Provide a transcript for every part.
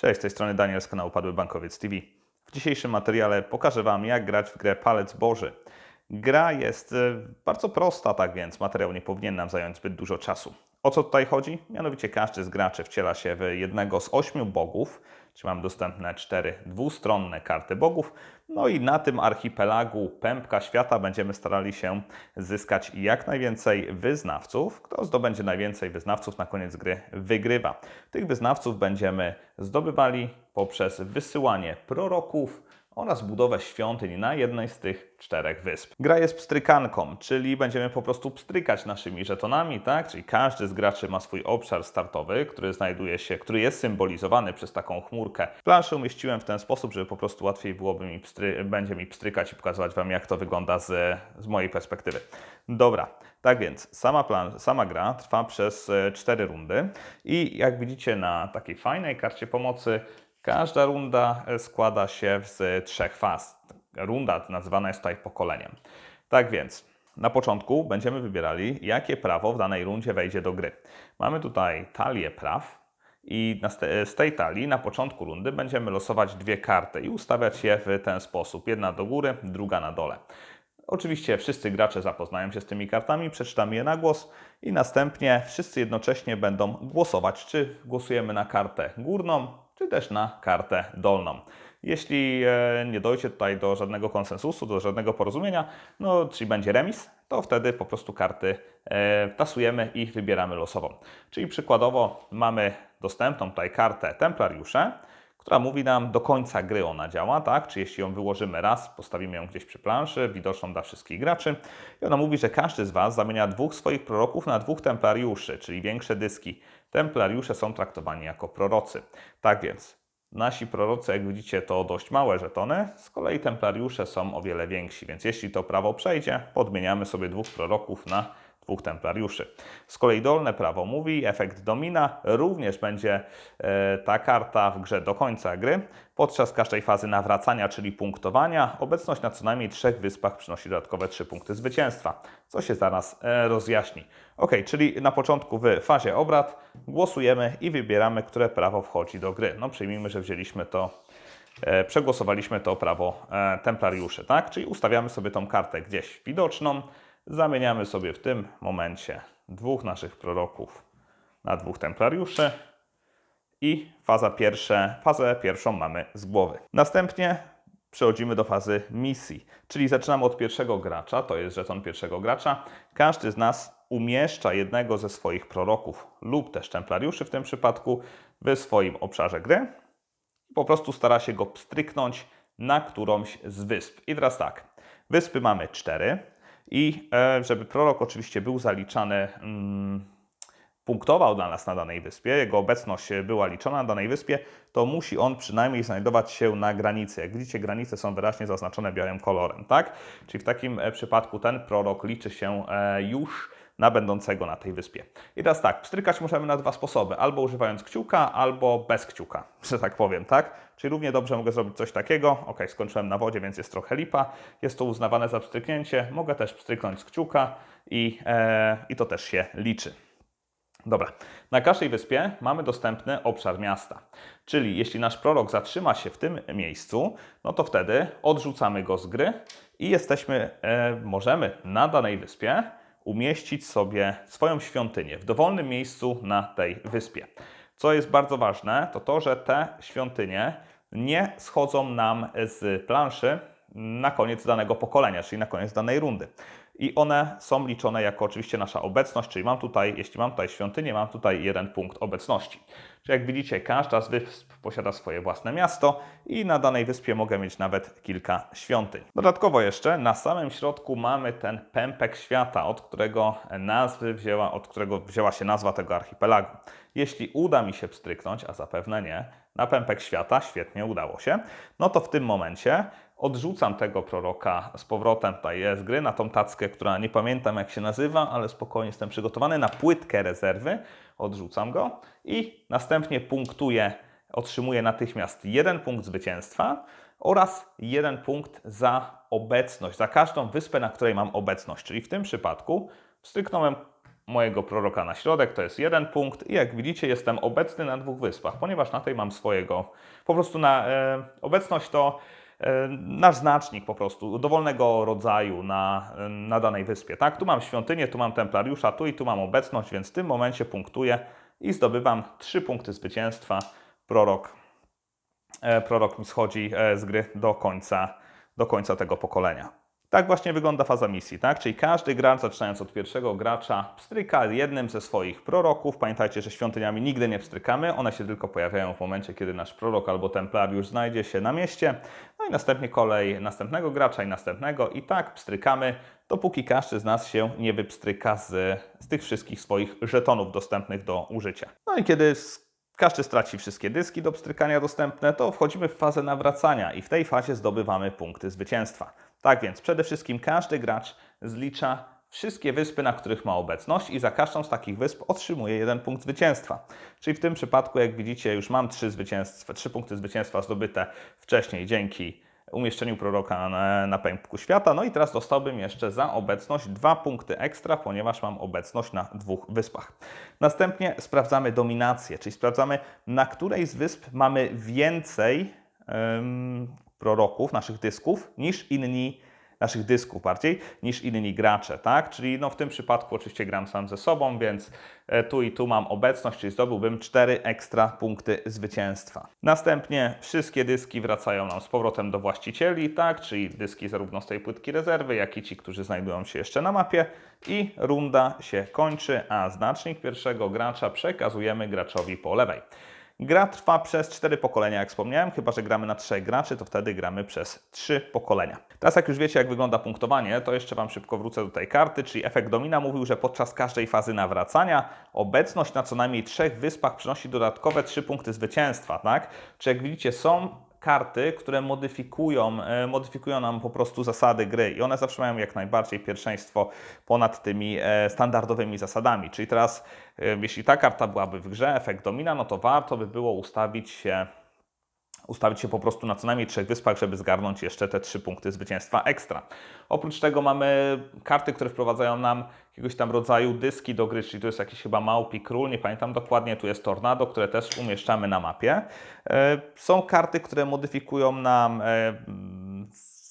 Cześć, z tej strony Daniel z kanału Padły Bankowiec TV. W dzisiejszym materiale pokażę Wam, jak grać w grę Palec Boży. Gra jest e, bardzo prosta, tak więc materiał nie powinien nam zająć zbyt dużo czasu. O co tutaj chodzi? Mianowicie każdy z graczy wciela się w jednego z ośmiu bogów, czyli mam dostępne cztery dwustronne karty bogów. No i na tym archipelagu Pępka Świata będziemy starali się zyskać jak najwięcej wyznawców. Kto zdobędzie najwięcej wyznawców na koniec gry wygrywa. Tych wyznawców będziemy zdobywali poprzez wysyłanie proroków, oraz budowę świątyń na jednej z tych czterech wysp. Gra jest pstrykanką, czyli będziemy po prostu pstrykać naszymi żetonami, tak? Czyli każdy z graczy ma swój obszar startowy, który znajduje się, który jest symbolizowany przez taką chmurkę. Planszę umieściłem w ten sposób, żeby po prostu łatwiej byłoby mi pstry, będzie mi pstrykać i pokazywać Wam, jak to wygląda z, z mojej perspektywy. Dobra, tak więc sama, plan, sama gra trwa przez e, cztery rundy i jak widzicie na takiej fajnej karcie pomocy Każda runda składa się z trzech faz. Runda nazywana jest tutaj pokoleniem. Tak więc, na początku będziemy wybierali, jakie prawo w danej rundzie wejdzie do gry. Mamy tutaj talię praw i z tej talii na początku rundy będziemy losować dwie karty i ustawiać je w ten sposób. Jedna do góry, druga na dole. Oczywiście wszyscy gracze zapoznają się z tymi kartami, przeczytamy je na głos i następnie wszyscy jednocześnie będą głosować, czy głosujemy na kartę górną, czy też na kartę dolną. Jeśli e, nie dojdzie tutaj do żadnego konsensusu, do żadnego porozumienia, no czyli będzie remis, to wtedy po prostu karty e, tasujemy i wybieramy losową. Czyli przykładowo mamy dostępną tutaj kartę Templariusze, która mówi nam do końca gry ona działa, tak? Czy jeśli ją wyłożymy raz, postawimy ją gdzieś przy planszy, widoczną dla wszystkich graczy. I ona mówi, że każdy z Was zamienia dwóch swoich proroków na dwóch templariuszy, czyli większe dyski. Templariusze są traktowani jako prorocy. Tak więc Nasi prorocy, jak widzicie, to dość małe żetony, z kolei templariusze są o wiele więksi, więc jeśli to prawo przejdzie, podmieniamy sobie dwóch proroków na dwóch templariuszy. Z kolei dolne prawo mówi, efekt domina również będzie e, ta karta w grze do końca gry. Podczas każdej fazy nawracania, czyli punktowania, obecność na co najmniej trzech wyspach przynosi dodatkowe 3 punkty zwycięstwa, co się zaraz e, rozjaśni. Ok, czyli na początku w fazie obrad głosujemy i wybieramy, które prawo wchodzi do gry. No przyjmijmy, że wzięliśmy to e, przegłosowaliśmy to prawo templariuszy, tak? Czyli ustawiamy sobie tą kartę gdzieś widoczną, Zamieniamy sobie w tym momencie dwóch naszych proroków na dwóch templariuszy i faza pierwsza, fazę pierwszą mamy z głowy. Następnie przechodzimy do fazy misji, czyli zaczynamy od pierwszego gracza, to jest żeton pierwszego gracza. Każdy z nas umieszcza jednego ze swoich proroków lub też templariuszy w tym przypadku w swoim obszarze gry i po prostu stara się go pstryknąć na którąś z wysp. I teraz tak, wyspy mamy cztery, i e, żeby prorok oczywiście był zaliczany, mm, punktował dla nas na danej wyspie, jego obecność była liczona na danej wyspie, to musi on przynajmniej znajdować się na granicy. Jak widzicie, granice są wyraźnie zaznaczone białym kolorem, tak? Czyli w takim e, przypadku ten prorok liczy się e, już na będącego na tej wyspie. I teraz tak, pstrykać możemy na dwa sposoby, albo używając kciuka, albo bez kciuka, że tak powiem, tak? Czyli równie dobrze mogę zrobić coś takiego, ok, skończyłem na wodzie, więc jest trochę lipa, jest to uznawane za pstryknięcie, mogę też pstryknąć z kciuka i, e, i to też się liczy. Dobra, na każdej wyspie mamy dostępny obszar miasta. Czyli jeśli nasz prorok zatrzyma się w tym miejscu, no to wtedy odrzucamy go z gry i jesteśmy, e, możemy na danej wyspie umieścić sobie swoją świątynię w dowolnym miejscu na tej wyspie. Co jest bardzo ważne, to to, że te świątynie nie schodzą nam z planszy na koniec danego pokolenia, czyli na koniec danej rundy i one są liczone jako oczywiście nasza obecność, czyli mam tutaj, jeśli mam tutaj świątynię, mam tutaj jeden punkt obecności. Czyli jak widzicie, każda z wysp posiada swoje własne miasto i na danej wyspie mogę mieć nawet kilka świątyń. Dodatkowo jeszcze na samym środku mamy ten pępek świata, od którego nazwy wzięła, od którego wzięła się nazwa tego archipelagu. Jeśli uda mi się pstryknąć, a zapewne nie, na pępek świata, świetnie udało się, no to w tym momencie odrzucam tego proroka z powrotem tutaj z gry na tą tackę, która nie pamiętam jak się nazywa, ale spokojnie jestem przygotowany na płytkę rezerwy. Odrzucam go i następnie punktuję, otrzymuję natychmiast jeden punkt zwycięstwa oraz jeden punkt za obecność, za każdą wyspę, na której mam obecność. Czyli w tym przypadku stryknąłem mojego proroka na środek, to jest jeden punkt i jak widzicie jestem obecny na dwóch wyspach, ponieważ na tej mam swojego, po prostu na e, obecność to nasz znacznik po prostu, dowolnego rodzaju na, e, na danej wyspie, tak? Tu mam świątynię, tu mam templariusza, tu i tu mam obecność, więc w tym momencie punktuję i zdobywam trzy punkty zwycięstwa. Prorok, e, prorok mi schodzi e, z gry do końca, do końca tego pokolenia. Tak właśnie wygląda faza misji, tak? Czyli każdy gracz, zaczynając od pierwszego gracza, pstryka jednym ze swoich proroków. Pamiętajcie, że świątyniami nigdy nie pstrykamy, one się tylko pojawiają w momencie, kiedy nasz prorok albo templariusz znajdzie się na mieście. No i następnie kolej następnego gracza i następnego i tak pstrykamy, dopóki każdy z nas się nie wypstryka z, z tych wszystkich swoich żetonów dostępnych do użycia. No i kiedy każdy straci wszystkie dyski do pstrykania dostępne, to wchodzimy w fazę nawracania i w tej fazie zdobywamy punkty zwycięstwa. Tak więc przede wszystkim każdy gracz zlicza wszystkie wyspy, na których ma obecność i za każdą z takich wysp otrzymuje jeden punkt zwycięstwa. Czyli w tym przypadku, jak widzicie, już mam trzy zwycięstwa, trzy punkty zwycięstwa zdobyte wcześniej dzięki umieszczeniu proroka na, na pępku świata. No i teraz dostałbym jeszcze za obecność dwa punkty ekstra, ponieważ mam obecność na dwóch wyspach. Następnie sprawdzamy dominację, czyli sprawdzamy, na której z wysp mamy więcej proroków, naszych dysków, niż inni naszych dysków bardziej niż inni gracze, tak? Czyli no w tym przypadku oczywiście gram sam ze sobą, więc e, tu i tu mam obecność, czyli zdobyłbym 4 ekstra punkty zwycięstwa. Następnie wszystkie dyski wracają nam z powrotem do właścicieli, tak? Czyli dyski zarówno z tej płytki rezerwy, jak i ci, którzy znajdują się jeszcze na mapie i runda się kończy, a znacznik pierwszego gracza przekazujemy graczowi po lewej. Gra trwa przez cztery pokolenia, jak wspomniałem, chyba że gramy na trzech graczy, to wtedy gramy przez trzy pokolenia. Teraz jak już wiecie, jak wygląda punktowanie, to jeszcze Wam szybko wrócę do tej karty, czyli efekt domina mówił, że podczas każdej fazy nawracania obecność na co najmniej trzech wyspach przynosi dodatkowe trzy punkty zwycięstwa, tak? Czy jak widzicie są karty, które modyfikują, e, modyfikują nam po prostu zasady gry i one zawsze mają jak najbardziej pierwszeństwo ponad tymi e, standardowymi zasadami. Czyli teraz, e, jeśli ta karta byłaby w grze, efekt domina, no to warto by było ustawić się ustawić się po prostu na co najmniej trzech wyspach, żeby zgarnąć jeszcze te trzy punkty zwycięstwa ekstra. Oprócz tego mamy karty, które wprowadzają nam jakiegoś tam rodzaju dyski do gry, czyli tu jest jakiś chyba małpi król, nie pamiętam dokładnie, tu jest tornado, które też umieszczamy na mapie. E, Są karty, które modyfikują nam e,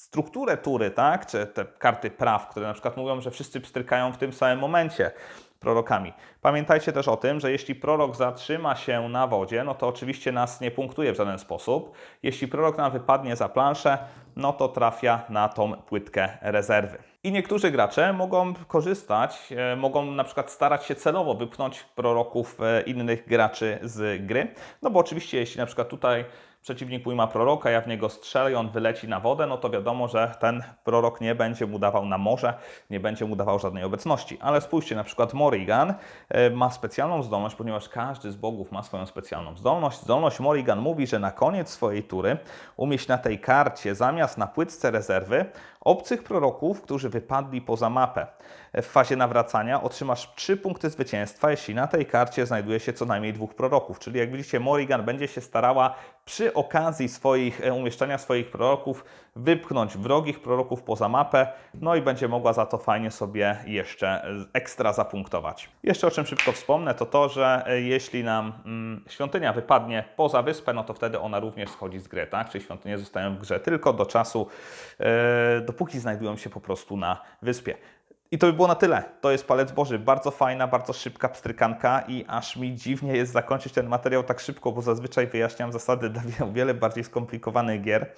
strukturę tury, tak? Czy te karty praw, które na przykład mówią, że wszyscy pstrykają w tym samym momencie prorokami. Pamiętajcie też o tym, że jeśli prorok zatrzyma się na wodzie, no to oczywiście nas nie punktuje w żaden sposób. Jeśli prorok nam wypadnie za planszę, no to trafia na tą płytkę rezerwy. I niektórzy gracze mogą korzystać, e, mogą na przykład starać się celowo wypchnąć proroków e, innych graczy z gry. No bo oczywiście, jeśli na przykład tutaj przeciwnik mój ma proroka, ja w niego strzelę i on wyleci na wodę, no to wiadomo, że ten prorok nie będzie mu dawał na morze, nie będzie mu dawał żadnej obecności. Ale spójrzcie, na przykład Morrigan e, ma specjalną zdolność, ponieważ każdy z bogów ma swoją specjalną zdolność. Zdolność Morrigan mówi, że na koniec swojej tury umieść na tej karcie zamiast na płytce rezerwy obcych proroków, którzy wypadli poza mapę. W fazie nawracania otrzymasz 3 punkty zwycięstwa, jeśli na tej karcie znajduje się co najmniej dwóch proroków. Czyli jak widzicie, Morrigan będzie się starała przy okazji swoich, e, umieszczania swoich proroków wypchnąć wrogich proroków poza mapę, no i będzie mogła za to fajnie sobie jeszcze ekstra zapunktować. Jeszcze o czym szybko wspomnę, to to, że e, jeśli nam mm, świątynia wypadnie poza wyspę, no to wtedy ona również schodzi z gry, tak? Czyli świątynie zostają w grze tylko do czasu, e, dopóki znajdują się po prostu na wyspie. I to by było na tyle. To jest palec Boży. Bardzo fajna, bardzo szybka pstrykanka i aż mi dziwnie jest zakończyć ten materiał tak szybko, bo zazwyczaj wyjaśniam zasady dla wiele bardziej skomplikowanych gier.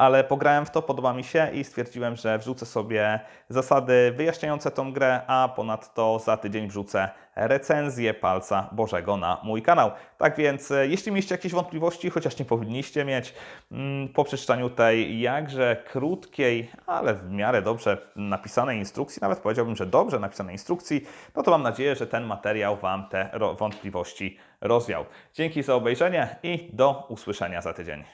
Ale pograłem w to, podoba mi się i stwierdziłem, że wrzucę sobie zasady wyjaśniające tą grę, a ponadto za tydzień wrzucę recenzję palca Bożego na mój kanał. Tak więc, e, jeśli mieliście jakieś wątpliwości, chociaż nie powinniście mieć, mm, po przeczytaniu tej jakże krótkiej, ale w miarę dobrze napisanej instrukcji, nawet powiedziałbym, że dobrze napisanej instrukcji, no to mam nadzieję, że ten materiał Wam te wątpliwości rozwiał. Dzięki za obejrzenie i do usłyszenia za tydzień.